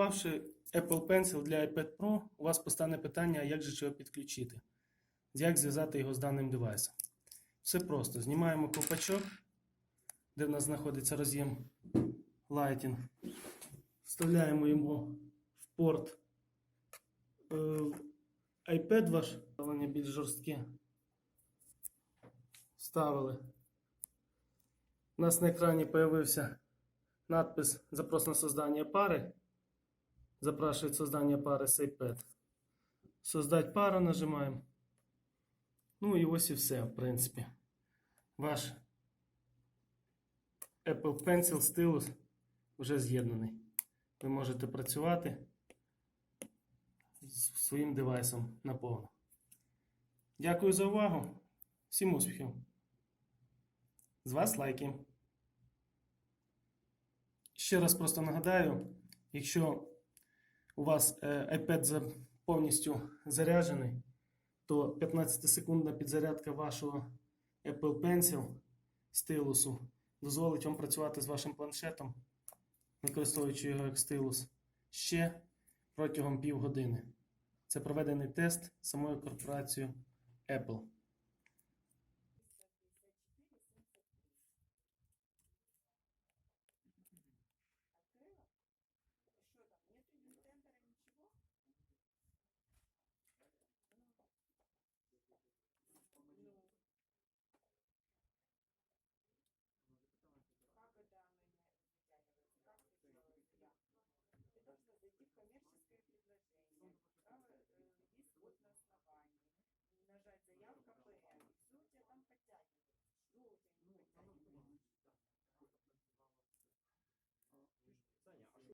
Придбавши Apple Pencil для iPad Pro, у вас постане питання, як же його підключити, як зв'язати його з даним девайсом. Все просто. Знімаємо ковпачок, де в нас знаходиться роз'єм Lighting. Вставляємо його в порт е, iPad ваш, вони більш жорстке. Вставили. У нас на екрані появився надпис «Запрос на создание пары». Запрашивает создание пары iPad. Создать пару нажимаем. Ну і ось і все, в принципі. Ваш Apple Pencil Stylus вже з'єднаний. Ви можете працювати з своїм девайсом наповно. Дякую за увагу. Всім успіхів! З вас лайки. Ще раз просто нагадаю, якщо у вас е, iPad повністю заряджений, то 15-секундна підзарядка вашого Apple Pencil стилусу дозволить вам працювати з вашим планшетом, використовуючи його як стилус, ще протягом півгодини. Це проведений тест самою корпорацією Apple.